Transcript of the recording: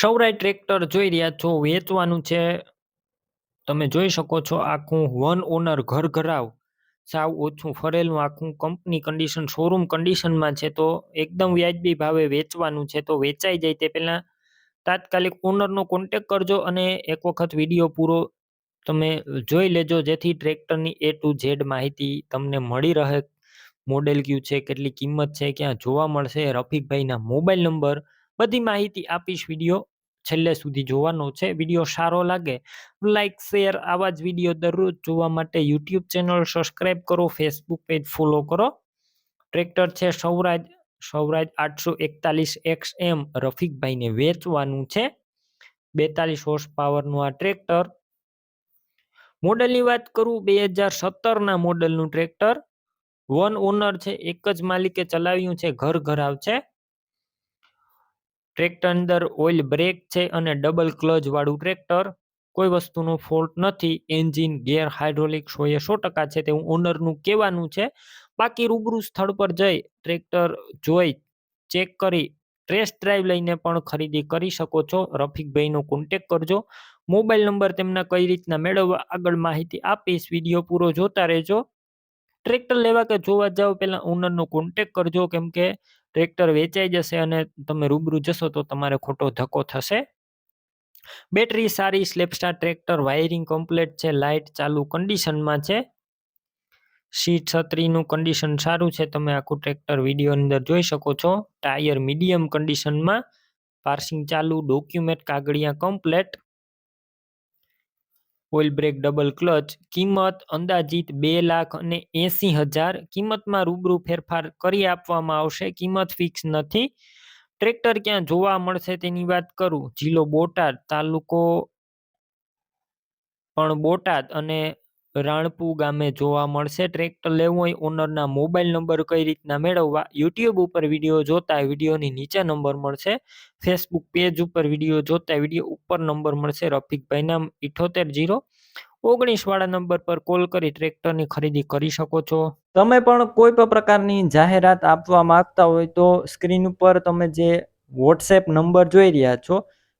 સૌરાય tractor જોઈ રહ્યા છો, વેચવાનું છે. તમે જોઈ શકો છો, આખું વન ઓનર ઘર ઘરાવ. સાવ ઓછું ફરેલું આખું કંપની કન્ડિશન શોરૂમ કન્ડિશનમાં છે તો એકદમ વ્યાજબી ભાવે વેચવાનું છે. તો વેચાઈ જાય તે પહેલાં તાત્કાલિક ઓનરનો કોન્ટેક કરજો અને એક વખત વીડિયો પૂરો તમે જોઈ લેજો, જેથી ટ્રેક્ટરની એ ટુ ઝેડ માહિતી તમને મળી રહે. મોડેલ કયું છે, કેટલી કિંમત છે, ક્યાં જોવા મળશે? રફીકભાઈના મોબાઈલ નંબર બધી માહિતી આપીશ વીડિયો છેલ્લે સુધી જોવાનો છે. વીડિયો સારો લાગે લાઇક શેર આવા જ વીડિયો દરરોજ જોવા માટે યુટ્યુબ ચેનલ સબસ્ક્રાઈબ કરો ફેસબુક પેજ ફોલો કરો. ટ્રેક્ટર છે સૌરાજ સૌરાજ આઠસો એકતાલીસ એક્સ એમ રફીકભાઈને વેચવાનું છે. બેતાલીસ હોર્સ પાવરનું આ ટ્રેક્ટર. મોડલની વાત કરું, બે હજાર સત્તરના મોડલનું ટ્રેક્ટર. વન ઓનર છે, એક જ માલિકે ચલાવ્યું છે, ઘર ઘરાવ છે. ટ્રેક્ટર અંદર ઓઇલ બ્રેક છે અને ડબલ ક્લચ વાળું ટ્રેક્ટર. કોઈ વસ્તુનો ફોલ્ટ નથી, એન્જિન ગેર હાઇડ્રોલિક એ સો ટકા છે તેવું ઓનરનું કહેવાનું છે. બાકી રૂબરૂ સ્થળ પર જઈ ટ્રેક્ટર જોઈ, ચેક કરી, ટેસ્ટ ડ્રાઈવ લઈને પણ ખરીદી કરી શકો છો. રફીકભાઈનો કોન્ટેક કરજો. મોબાઈલ નંબર તેમના કઈ રીતના મેળવવા, આગળ માહિતી આપીશ. વીડિયો પૂરો જોતા રહેજો. ટ્રેક્ટર લેવા કે જોવા જાઓ પહેલાં ઓનરનો કોન્ટેક કરજો. કેમ કે ટ્રેક્ટર વેચાઈ જશે અને તમે રૂબરૂ જશો તો તમારે ખોટો ધક્કો થશે. બેટરી સારી self starter tractor wiring complete છે લાઇટ ચાલુ કન્ડિશનમાં છે. સીટ છત્રીનું કન્ડિશન સારું છે, તમે આખું ટ્રેક્ટર વીડિયો અંદર જોઈ શકો છો. ટાયર મીડિયમ કન્ડિશનમાં પાર્સિંગ ચાલુ ડોક્યુમેન્ટ કાગળિયા complete oil brake double clutch કિંમત અંદાજિત બે લાખ અને એંસી હજાર. કિંમતમાં રૂબરૂ ફેરફાર કરી આપવામાં આવશે. કિંમત ફિક્સ નથી. ટ્રેક્ટર ક્યાં જોવા મળશે તેની વાત કરું. જિલ્લો બોટાદ તાલુકો પણ બોટાદ અને રાણપુ ગામે જોવા મળશે. ટ્રેક્ટર લેવું હોય ઓનરના મોબાઈલ નંબર કઈ રીતના મેળવવા? યુટ્યુબ ઉપર વીડિયો જોતા વિડીયોની નીચે નંબર મળશે. ફેસબુક પેજ ઉપર વીડિયો જોતા વીડિયો ઉપર નંબર મળશે. રફિકભાઈનામ ઇઠોતેર જીરો. ઓગણીસ વાળા નંબર પર કોલ કરી ટ્રેક્ટરની ખરીદી કરી શકો છો. તમે પણ કોઈ પણ પ્રકારની જાહેરાત આપવા માંગતા હોય તો સ્ક્રીન ઉપર તમે જે વોટ્સએપ નંબર જોઈ રહ્યા છો